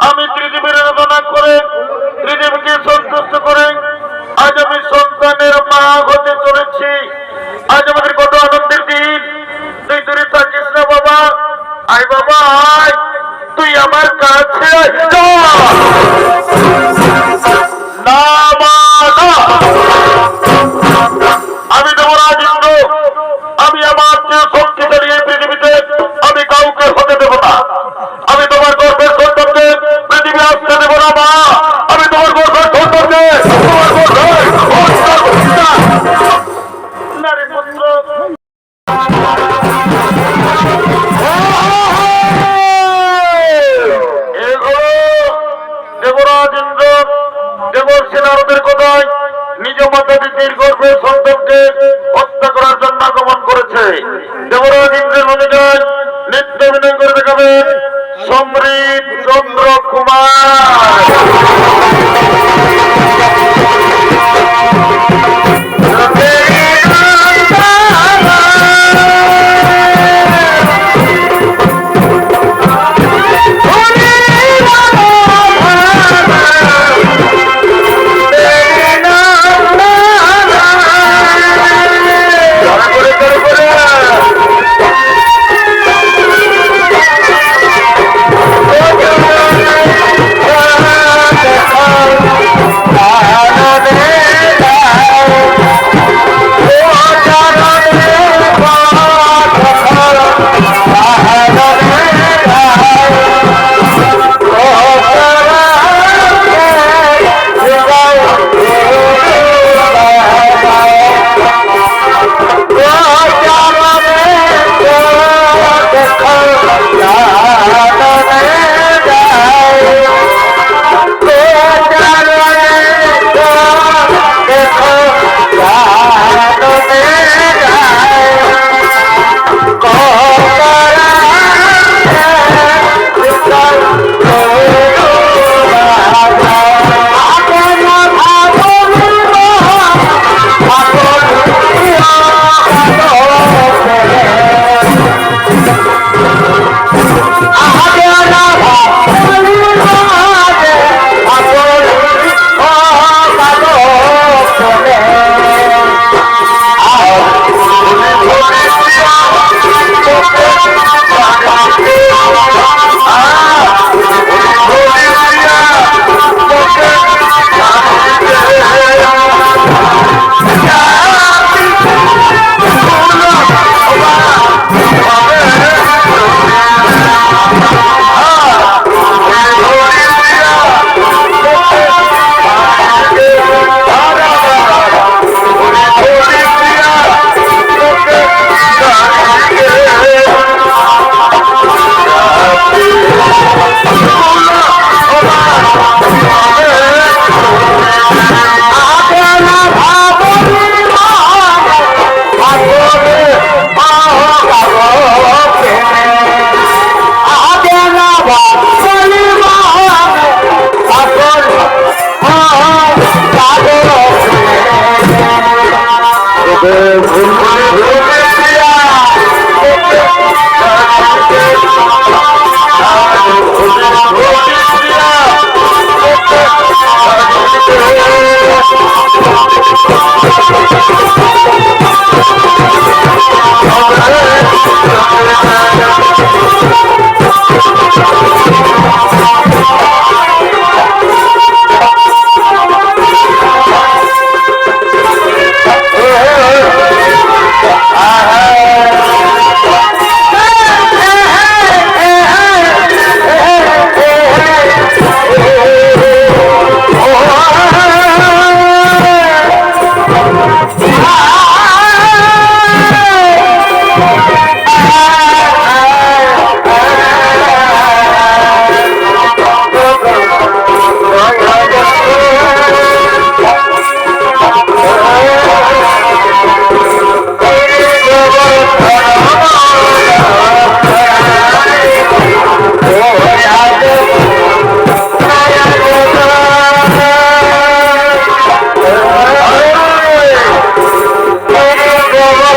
আমি ত্রিদেবীর আরাধনা করে ত্রিদেবীকে সন্তুষ্ট করে আজ আমি সন্তানের মা হতে চলেছি। আজ আমাদের কত আনন্দের দিন। তুই দূরে থাকিস না বাবা। আয় বাবা, আয়। তুই আমার কাছে! না। মাতা দিদির সন্তানকে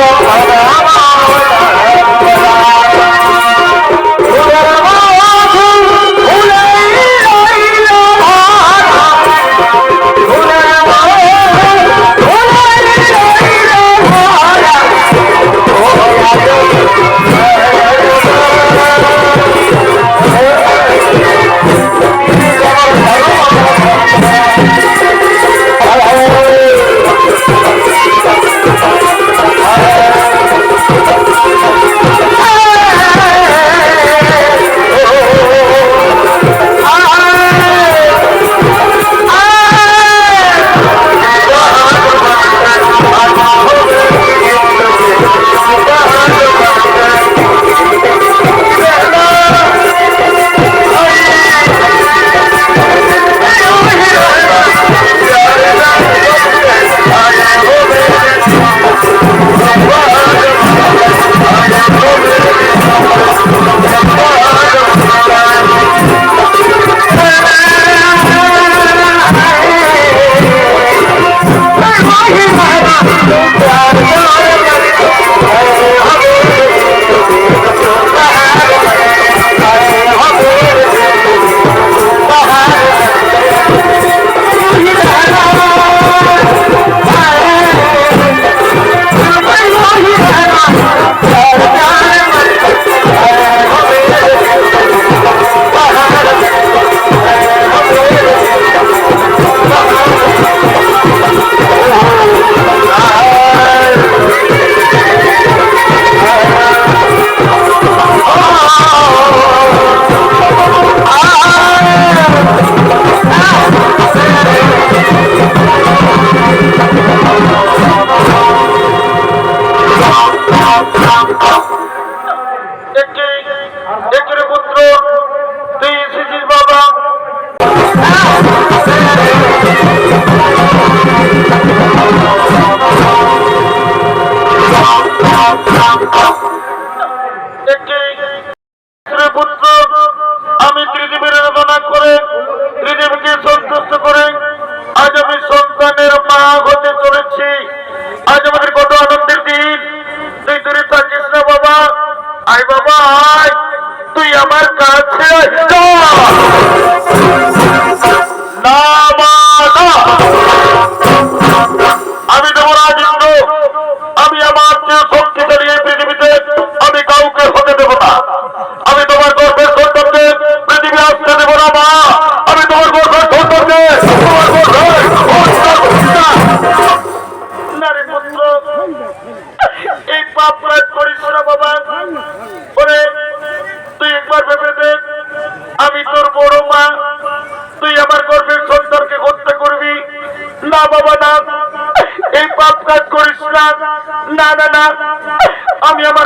ขอ আমি পৃথিবীর আরাধনা করে পৃথিবীকে সন্তুষ্ট করে, আজ আমি সন্তানের মা হতে চলেছি। আজ আমি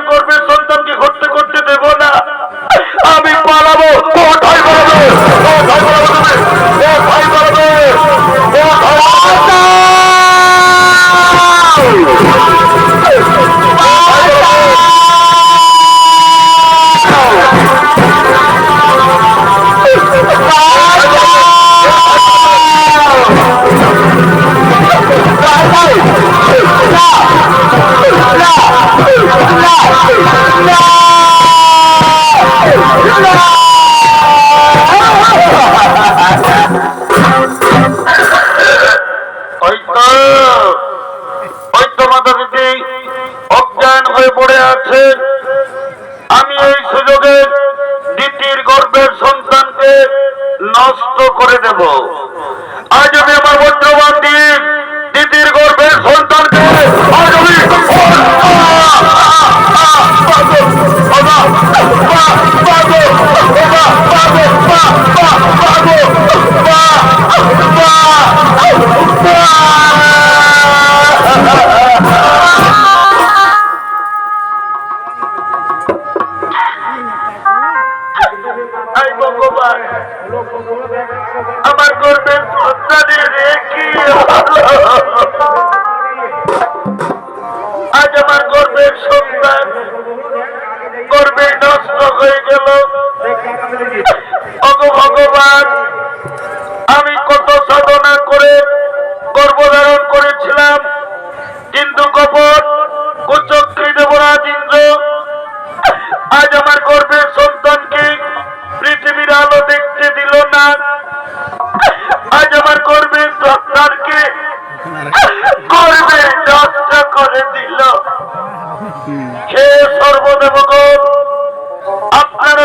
করবে Oh.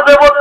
দেবতা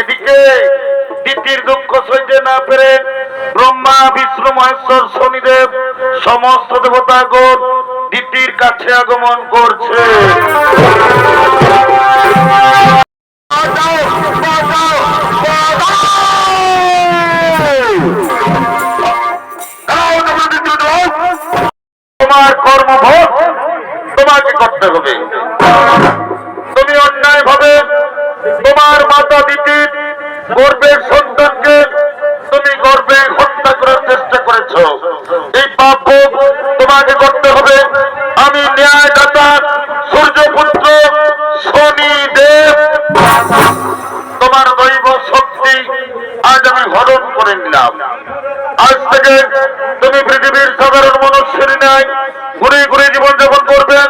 এদিকে দিতির দুঃখ সইতে না পেরে ব্রহ্মা, বিষ্ণু, মহেশ্বর, শনিদেব সমস্ত দেবতাগণ দিতির কাছে আগমন করছে। করতে হবে। তুমি অন্যায় ভাবে তোমার মাতা দিদি গর্বের সন্তানকে তুমি গর্বে হত্যা করার চেষ্টা করেছ। এই পাপ তোমাকে করতে হবে। আমি ন্যায় দাতা সূর্যপুত্র, শনি দেব। তোমার দৈব শক্তি আজ আমি হরণ করে নিলাম। আজ থেকে তুমি পৃথিবীর সাধারণ মনুষ্যের ন্যায় ঘুরে ঘুরে জীবনযাপন করবেন